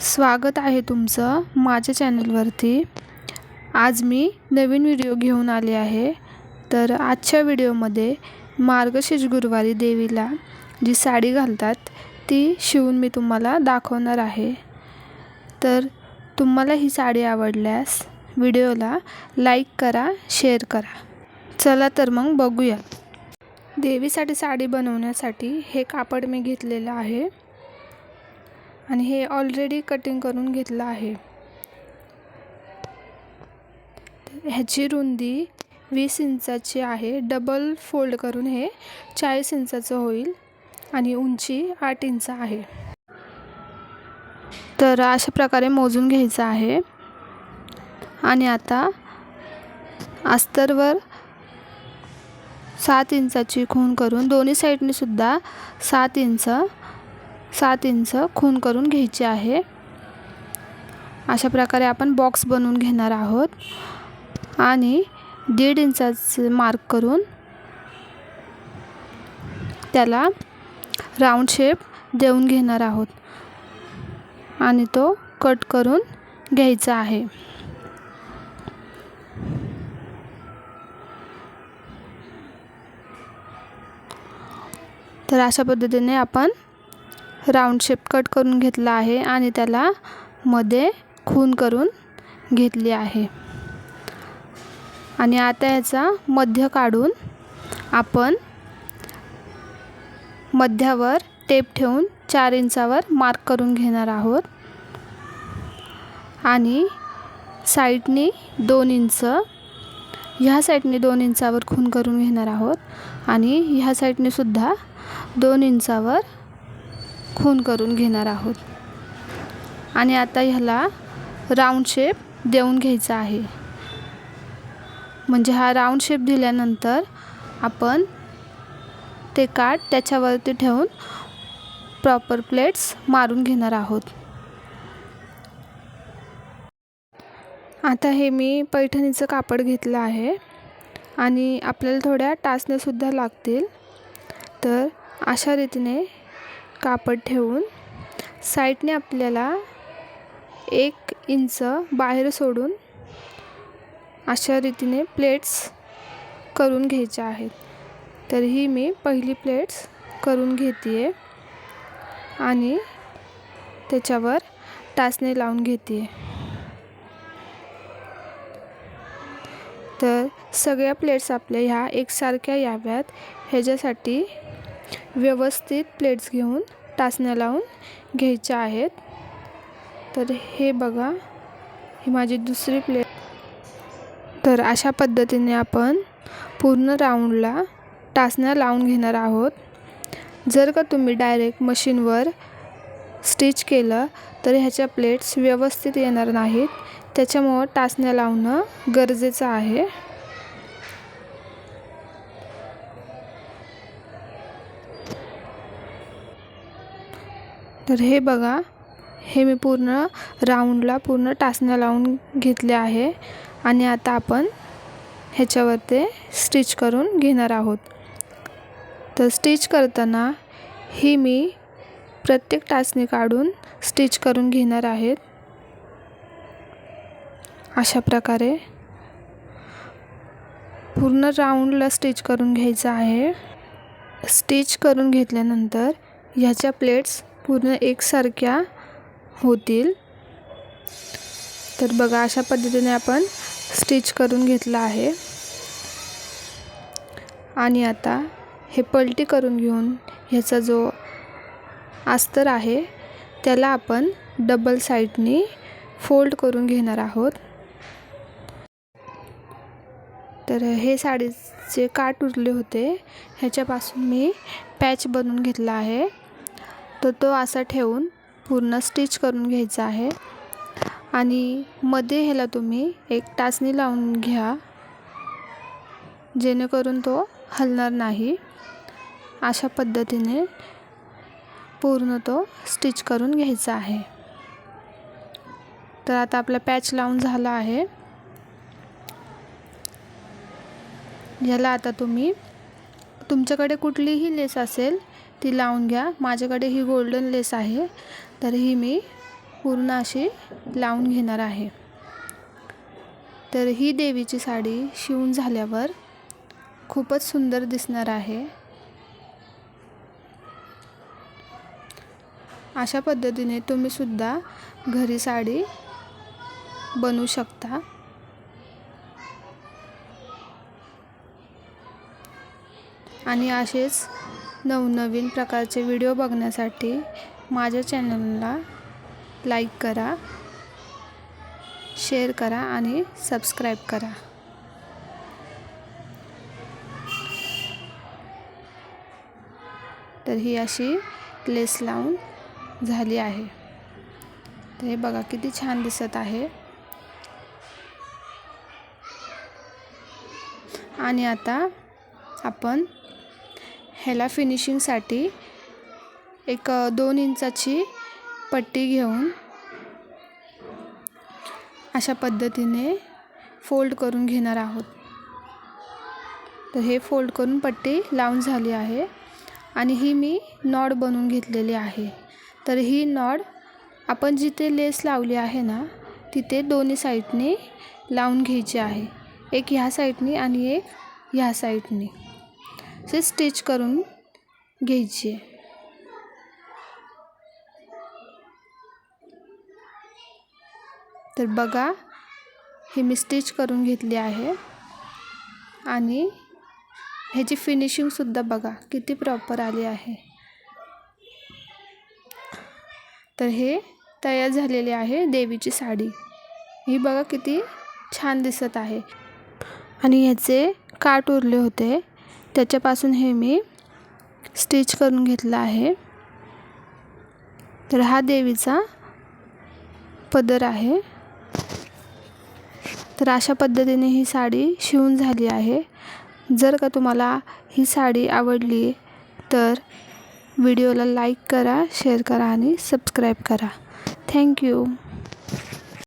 स्वागत आहे तुमचं माझ्या चॅनलवरती. आज मी नवीन व्हिडिओ घेऊन आले आहे. तर आजच्या व्हिडिओमध्ये मार्गशीर्ष गुरुवारी देवीला जी साडी घालतात ती शिवून मी तुम्हाला दाखवणार आहे. तर तुम्हाला ही साडी आवडल्यास व्हिडिओला लाईक करा शेअर करा. चला तर मग बघूया. देवीसाठी साडी बनवण्यासाठी हे कापड मी घेतलेलं आहे. आणि हे ऑलरेडी कटिंग करून घेतलं आहे. ह्याची रुंदी वीस इंचाची आहे. डबल फोल्ड करून हे चाळीस इंचाचं होईल आणि उंची आठ इंच आहे. तर अशा प्रकारे मोजून घ्यायचं आहे. आणि आता अस्तरवर सात इंचाची खून करून दोन्ही साईडने सुद्धा सात इंच सात इंच खून करून घ्यायची आहे. अशा प्रकारे आपण बॉक्स बनवून घेणार आहोत. आणि दीड इंचाचं मार्क करून त्याला राऊंड शेप देऊन घेणार आहोत. आणि तो कट करून घ्यायचा आहे. तर अशा पद्धतीने आपण राऊंड शेप कट करून घेतला आहे आणि त्याला मध्ये खून करून घेतली आहे. आणि आता याचा मध्य काढून आपण मध्यावर टेप ठेवून चार इंचावर मार्क करून घेणार आहोत. आणि साईडनी दोन इंच ह्या साईडने दोन इंचावर खून करून घेणार आहोत. आणि ह्या साईडने सुद्धा दोन इंचावर खून करून घेणार आहोत. आणि आता ह्याला राऊंड शेप देऊन घ्यायचा आहे. म्हणजे हा राऊंड शेप दिल्यानंतर आपण ते काठ त्याच्यावरती ठेवून प्रॉपर प्लेट्स मारून घेणार आहोत. आता हे मी पैठणीचं कापड घेतलं आहे. आणि आपल्याला थोड्या टाचण्यासुद्धा लागतील. तर अशा रीतीने कापड ठेवून साईडने आपल्याला एक इंच बाहेर सोडून अशा रीतीने प्लेट्स करून घ्यायच्या आहेत. तर ही मी पहिली प्लेट्स करून घेते आहे आणि त्याच्यावर टाचणे लावून घेते आहे तर सगळ्या प्लेट्स आपल्या ह्या एकसारख्या याव्यात. ह्याच्यासाठी व्यवस्थित प्लेट्स घेऊन टाचण्या लावून घ्यायच्या आहेत. तर हे बघा ही माझी दुसरी प्लेट तर अशा पद्धतीने आपण पूर्ण राऊंडला टाचण्या लावून घेणार आहोत. जर का तुम्ही डायरेक्ट मशीनवर स्टिच केलं तर ह्याच्या प्लेट्स व्यवस्थित येणार नाहीत. त्याच्यामुळं टाचण्या लावणं गरजेचं आहे. तर हे बघा हे मी पूर्ण राऊंडला पूर्ण टाचण्या लावून घेतले आहे आणि आता आपण ह्याच्यावर ते स्टिच करून घेणार आहोत. तर स्टिच करताना ही मी प्रत्येक टाचणी काढून स्टिच करून घेणार आहेत अशा प्रकारे पूर्ण राऊंडला स्टिच करून घ्यायचं आहे. स्टिच करून घेतल्यानंतर ह्याच्या प्लेट्स पूर्ण एकसारख्या होतील. तर बघा अशा पद्धतीने आपण स्टिच करून घेतलं आहे. आणि आता हे पलटी करून घेऊन ह्याचा जो अस्तर आहे त्याला आपण डबल साईडनी फोल्ड करून घेणार आहोत. तर हे साडीचे काट उरले होते. ह्याच्यापासून मी पॅच बनवून घेतला आहे. तर तो असा ठेवून पूर्ण स्टिच करून घ्यायचा आहे. आणि मध्ये ह्याला तुम्ही एक टाचणी लावून घ्या जेणेकरून तो हलणार नाही. अशा पद्धतीने पूर्ण तो स्टिच करून घ्यायचा आहे. तर आता आपला पॅच लावून झाला आहे. ह्याला आता तुम्ही तुमच्याकडे कुठलीही लेस असेल ती लावून घ्या. माझ्याकडे ही गोल्डन लेस आहे. तर ही मी पूर्ण अशी लावून घेणार आहे. तर ही देवीची साडी शिवून झाल्यावर खूपच सुंदर दिसणार आहे. अशा पद्धतीने तुम्ही सुद्धा घरी साडी बनवू शकता. आणि असेच नवनवीन प्रकारचे व्हिडिओ बघण्यासाठी माझ्या चॅनलला लाईक करा शेअर करा आणि सबस्क्राईब करा. तर ही अशी लेस लावून झाली आहे. तर हे बघा किती छान दिसत आहे. आणि आता आपण ह्याला फिनिशिंगसाठी एक दोन इंचाची पट्टी घेऊन अशा पद्धतीने फोल्ड करून घेणार आहोत. तर हे फोल्ड करून पट्टी लावून झाली आहे आणि ही मी नॉड बनवून घेतलेली आहे. तर ही नॉड आपण जिथे लेस लावली आहे ना तिथे दोन्ही साईडने लावून घ्यायची आहे. एक ह्या साईडनी आणि एक ह्या साईडनी. असे स्टिच करून घ्यायची. आहे तर बघा हे मी स्टिच करून घेतली आहे. आणि ह्याची फिनिशिंगसुद्धा बघा किती प्रॉपर आली आहे. तर हे तयार झालेले आहे देवीची साडी. ही बघा किती छान दिसत आहे. आणि ह्याचे काट उरले होते. त्याच्यापासून हे मी स्टिच करून घेतलं आहे. तर हा देवीचा पदर आहे. तर अशा पद्धतीने ही साडी शिवून झाली आहे. जर का तुम्हाला ही साडी आवडली तर व्हिडिओला लाईक करा शेअर करा आणि सबस्क्राईब करा. थँक्यू